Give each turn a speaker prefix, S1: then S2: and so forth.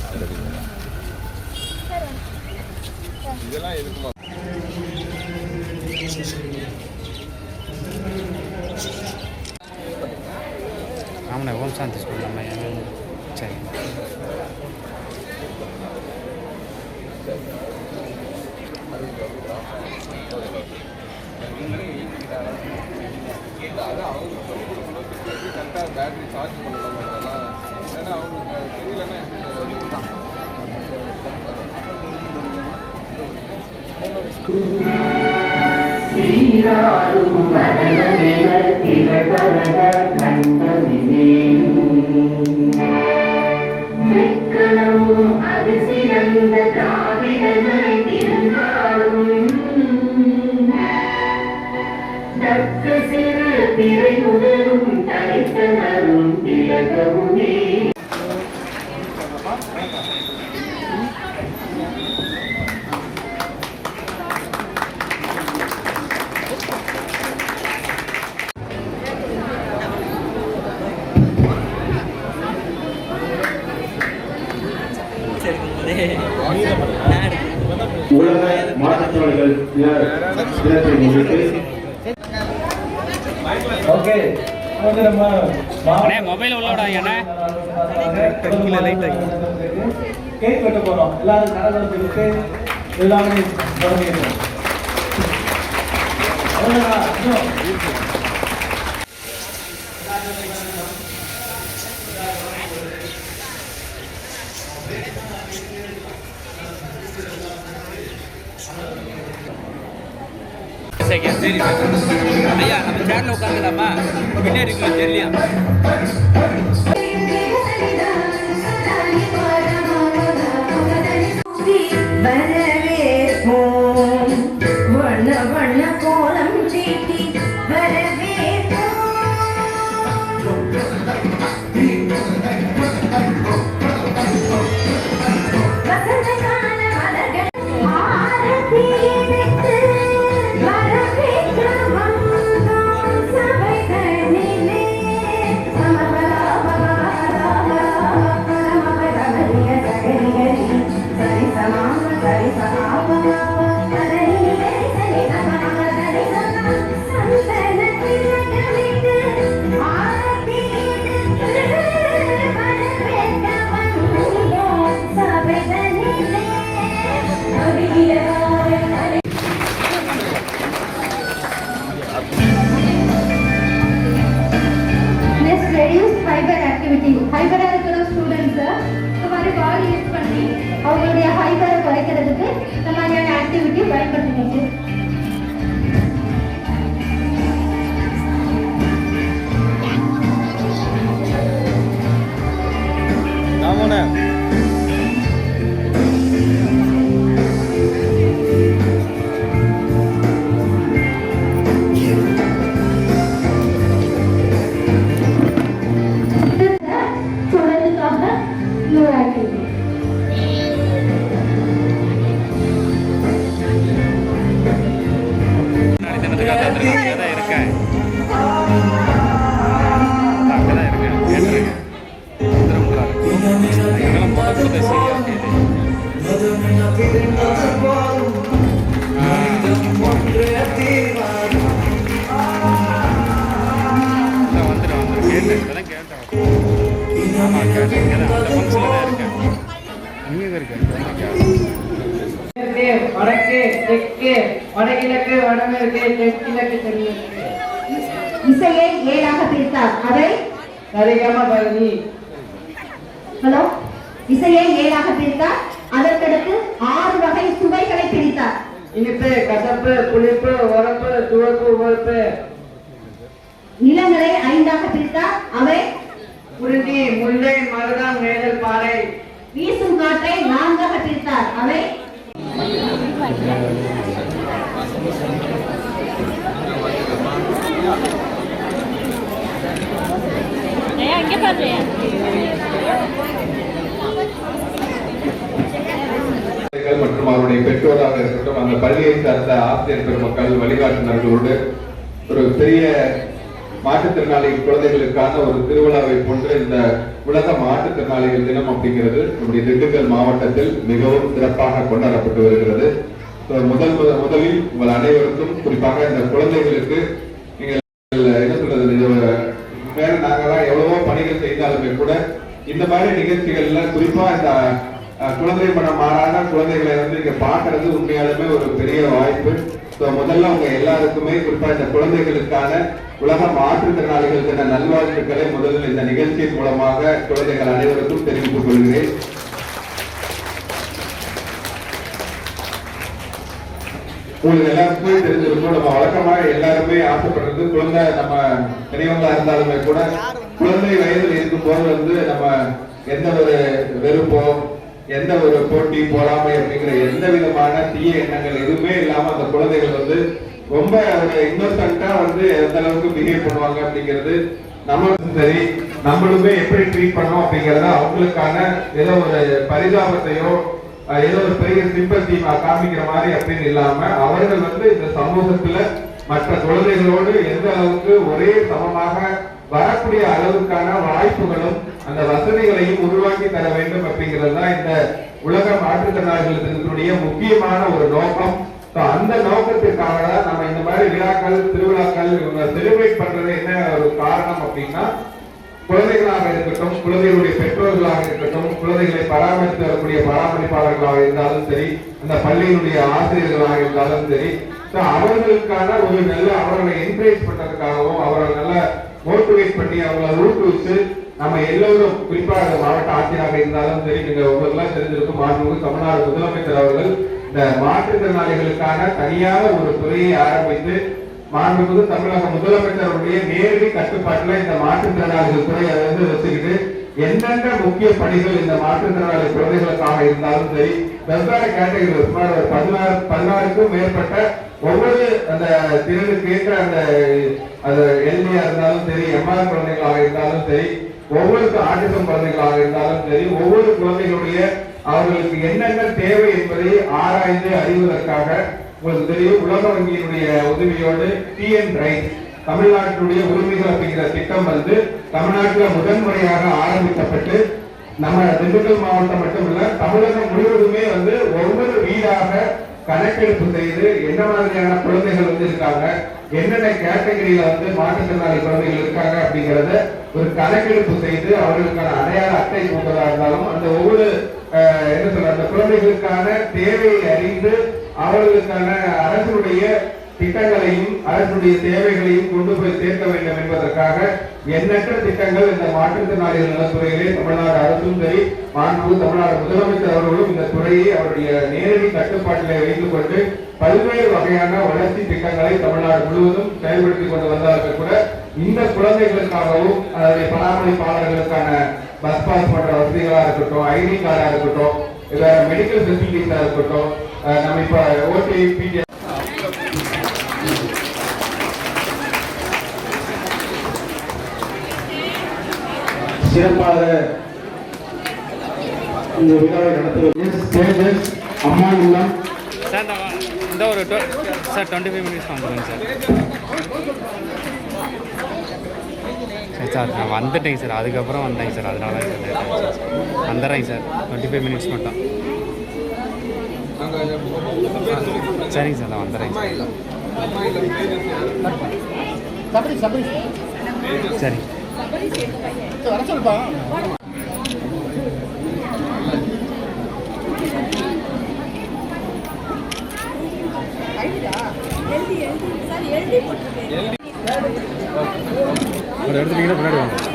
S1: சரிங்களா சந்தோஷம் நன்றி இதெல்லாம் எதுக்குமா
S2: ஆமாண்ணே ஓம் சாந்தி ஸ்கூல் நம்ம சரி
S1: கரெக்டாக பேட்டரி சார்ஜ் பண்ணணும். அதெல்லாம் ஏன்னா அவங்களுக்கு
S3: திகழ்வரத அது சிறந்த திருந்தாலும் தக்க சிறு
S4: உலக மாற்றுத்திறனாளிகள் தின- தினத்தை முன்னிட்டு
S5: ஓகே வந்து நம்ம
S2: அண்ணே. மொபைல் இருக்கு.
S5: கேக் வெட்ட போறோம். எல்லாரும் கரகரப்பு இருக்கு எல்லாமே தொடங்கிடுவோம்.
S2: ஐயா நம்ம சேர்ல உட்காந்துலாமா பின்னாடி தெரியலையா?
S6: 人家不是人家装 அவங்களுடைய ஃபைபரை குறைக்கிறதுக்கு இந்த மாதிரியான ஆக்டிவிட்டி பயன்படுத்தினீங்க
S2: தினத்துக்காக அங்கே தான் இருக்கேன் அங்கே தான் இருக்கேன் கேட்டிருக்கேன் இதெல்லாம் முதல் புது சரியா வந்துடும் வந்துடும் கேட்டேன் இப்போதான் கேட்டேன் ஆமாம் கேட்டேன் தான் அந்த ஃபங்க்ஷனில் தான் இருக்கேன் இருக்கேன்
S5: வடக்கு தெற்கு வடகிழக்கு வடமேற்கு தெற்கிழக்கு தென்மேற்கு.
S6: இசையை ஏழாக பிரித்தார். அதை?
S5: சரிகம பரணி
S6: ஹலோ? இசையை ஏழாக பிரித்தார். அதற்கடுத்து ஆறு வகை சுவைகளை பிரித்தார்.
S5: இனிப்பு கசப்பு புளிப்பு உரப்பு துவப்பு உவர்ப்பு.
S6: நிலங்களை ஐந்தாக பிரித்தார். அவை?
S5: குறிஞ்சி முல்லை மருதம் மேதல் பாறை.
S6: வீசும் காற்றை நான்காக பிரித்தார். அவை?
S1: மற்றும் அவருடைய பெற்றோராக இருக்கட்டும் அந்த பள்ளியை சார்ந்த ஆசிரியர் பெருமக்கள் வழிகாட்டுநர்களோடு ஒரு பெரிய
S7: மாற்றுத்திறனாளி குழந்தைகளுக்கான ஒரு திருவிழாவை போன்று இந்த உலக மாற்றுத்திறனாளிகள் தினம் அப்படிங்கிறது நம்முடைய திண்டுக்கல் மாவட்டத்தில் மிகவும் சிறப்பாக கொண்டாடப்பட்டு வருகிறது. முதல் முதல் முதலில் உங்கள் அனைவருக்கும் குறிப்பாக இந்த குழந்தைகளுக்கு நீங்கள் என்ன சொல்றது இது மேல நாங்கெல்லாம் எவ்வளவோ பணிகள் செய்தாலுமே கூட இந்த மாதிரி நிகழ்ச்சிகள்ல குறிப்பா இந்த குழந்தை மனம் மாறாத குழந்தைகளை வந்து இங்க பாக்குறது உண்மையாலுமே ஒரு பெரிய வாய்ப்பு. ஸோ முதல்ல அவங்க எல்லாருக்குமே குறிப்பாக இந்த குழந்தைகளுக்கான உலக மாற்றுத்திறனாளிகளுக்கான நல்வாழ்த்துக்களை முதலில் இந்த நிகழ்ச்சியின் மூலமாக குழந்தைகள் அனைவருக்கும் தெரிவித்துக் கொள்கிறேன். உங்களுக்கு எல்லாருக்குமே தெரிஞ்சிருக்கும் நம்ம வழக்கமாக எல்லாருமே ஆசைப்படுறது குழந்தை நம்ம பெரியவங்களா இருந்தாலுமே கூட குழந்தை வயதில் இருக்கும்போது வந்து நம்ம எந்த ஒரு வெறுப்போ எந்த ஒரு போட்டி பொறாமை அப்படிங்கிற எந்த விதமான தீய எண்ணங்கள் எதுவுமே இல்லாம அந்த குழந்தைகள் வந்து ரொம்ப ஒரு வந்து எந்த அளவுக்கு பிஹேவ் பண்ணுவாங்க அப்படிங்கிறது நம்மளுக்கும் சரி நம்மளுமே எப்படி ட்ரீட் பண்ணோம் அப்படிங்கறத அவங்களுக்கான ஏதோ ஒரு பரிதாபத்தையோ ஏதோ ஒரு பெரிய சிம்பத்தி காமிக்கிற மாதிரி அப்படின்னு இல்லாம அவர்கள் வந்து இந்த சமூகத்துல மற்ற குழந்தைகளோடு எந்த அளவுக்கு ஒரே சமமாக வரக்கூடிய அளவுக்கான வாய்ப்புகளும் அந்த வசதிகளையும் உருவாக்கி தர வேண்டும் அப்படிங்கிறது தான் இந்த உலக மாற்றுத்திறனாளிகள் தினத்தினுடைய முக்கியமான ஒரு நோக்கம். அந்த நோக்கத்திற்காக தான் நம்ம இந்த மாதிரி விழாக்கள் திருவிழாக்கள் இவங்க செலிப்ரேட் பண்றது என்ன ஒரு காரணம் அப்படின்னா குழந்தைகளாக இருக்கட்டும் குழந்தைகளுடைய பெற்றோர்களாக இருக்கட்டும் குழந்தைகளை பராமரித்து வரக்கூடிய பராமரிப்பாளர்களாக இருந்தாலும் சரி அந்த பள்ளியினுடைய ஆசிரியர்களாக இருந்தாலும் சரி அவர்களுக்கான ஒரு நல்ல அவர்களை என்கரேஜ் பண்றதுக்காகவும் அவர்களை நல்ல மோட்டிவேட் பண்ணி அவங்களை ஊக்குவிச்சு நம்ம எல்லோரும் குறிப்பாக மாவட்ட ஆட்சியராக இருந்தாலும் சரி நீங்க உங்களுக்கெல்லாம் தெரிஞ்சிருக்கும் மாண்புமிகு தமிழ்நாடு முதலமைச்சர் அவர்கள் இந்த மாற்றுத்திறனாளிகளுக்கான தனியாக ஒரு துறையை ஆரம்பித்து மாண்புமிகு தமிழக முதலமைச்சருடைய நேரடி கட்டுப்பாட்டில் இந்த மாற்றுத்திறனாளிகள் துறை அதை வந்து வச்சுக்கிட்டு எந்தெந்த முக்கிய பணிகள் இந்த மாற்றுத்திறனாளி குழந்தைகளுக்காக இருந்தாலும் சரி வெவ்வேறு கேட்டகரி சுமார் பதினாறு பதினாறுக்கும் மேற்பட்ட ஒவ்வொரு அந்த திறனுக்கு ஏற்ற அந்த அது எல்டியா இருந்தாலும் சரி எம்ஆர் குழந்தைகளாக இருந்தாலும் சரி ஒவ்வொரு ஆட்டிசம் குழந்தைகளாக இருந்தாலும் சரி ஒவ்வொரு குழந்தைகளுடைய அவர்களுக்கு என்னென்ன தேவை என்பதை ஆராய்ந்து அறிவதற்காக உங்களுக்கு தெரியும் உலக வங்கியினுடைய உதவியோடு டிஎன் ரைட் தமிழ்நாட்டினுடைய உரிமைகள் அப்படிங்கிற திட்டம் வந்து தமிழ்நாட்டில் முதன்முறையாக ஆரம்பிக்கப்பட்டு நம்ம திண்டுக்கல் மாவட்டம் மட்டும் இல்ல தமிழகம் முழுவதுமே வந்து ஒவ்வொரு கணக்கெடுப்பு செய்து என்ன மாதிரியான குழந்தைகள் வந்து இருக்காங்க என்னென்ன கேட்டகரியில வந்து மாற்றுத்திறனாளி குழந்தைகள் இருக்காங்க அப்படிங்கறத ஒரு கணக்கெடுப்பு செய்து அவர்களுக்கான அடையாள அட்டை போன்றதா இருந்தாலும் அந்த ஒவ்வொரு என்ன சொல்ற அந்த குழந்தைகளுக்கான தேவையை அறிந்து அவர்களுக்கான அரசுடைய திட்டங்களையும் அரசுடைய தேவைகளையும் கொண்டு போய் சேர்க்க வேண்டும் என்பதற்காக எண்ணற்ற திட்டங்கள் இந்த மாற்றுத்திறனாளிகள் நலத்துறையிலே தமிழ்நாடு அரசும் சரி மாண்பு தமிழ்நாடு முதலமைச்சர் அவர்களும் இந்த துறையை அவருடைய நேரடி கட்டுப்பாட்டிலே வைத்துக் கொண்டு பல்வேறு வகையான வளர்ச்சி திட்டங்களை தமிழ்நாடு முழுவதும் செயல்படுத்தி கொண்டு வந்தார்கள் கூட இந்த குழந்தைகளுக்காகவும் அதனுடைய பராமரிப்பாளர்களுக்கான பஸ் பாஸ் போன்ற வசதிகளாக இருக்கட்டும் ஐடி கார்டா இருக்கட்டும் மெடிக்கல் ஃபெசிலிட்டிஸா இருக்கட்டும் நம்ம இப்ப ஓடி பிடி
S4: சிறப்பாக இந்த விழாவை நடத்துவது. அம்மா இல்லம்.
S2: சார் இந்த ஒரு டு- சார் டுவெண்ட்டி ஃபைவ் மினிட்ஸ் வந்துடுங்க சார். சரி சார் நான் வந்துட்டேங்க சார். அதுக்கப்புறம் வந்தேங்க சார். அதனால சார். வந்துடுறேங்க சார். டுவெண்ட்டி ஃபைவ் மினிட்ஸ் மட்டும். சரிங்க சார் நான் வந்துடுறேங்க
S1: அம்மா
S2: சார்.
S1: இல்லம்
S2: எடுத்துட்டீங்கன்னா பின்னாடி வாங்க.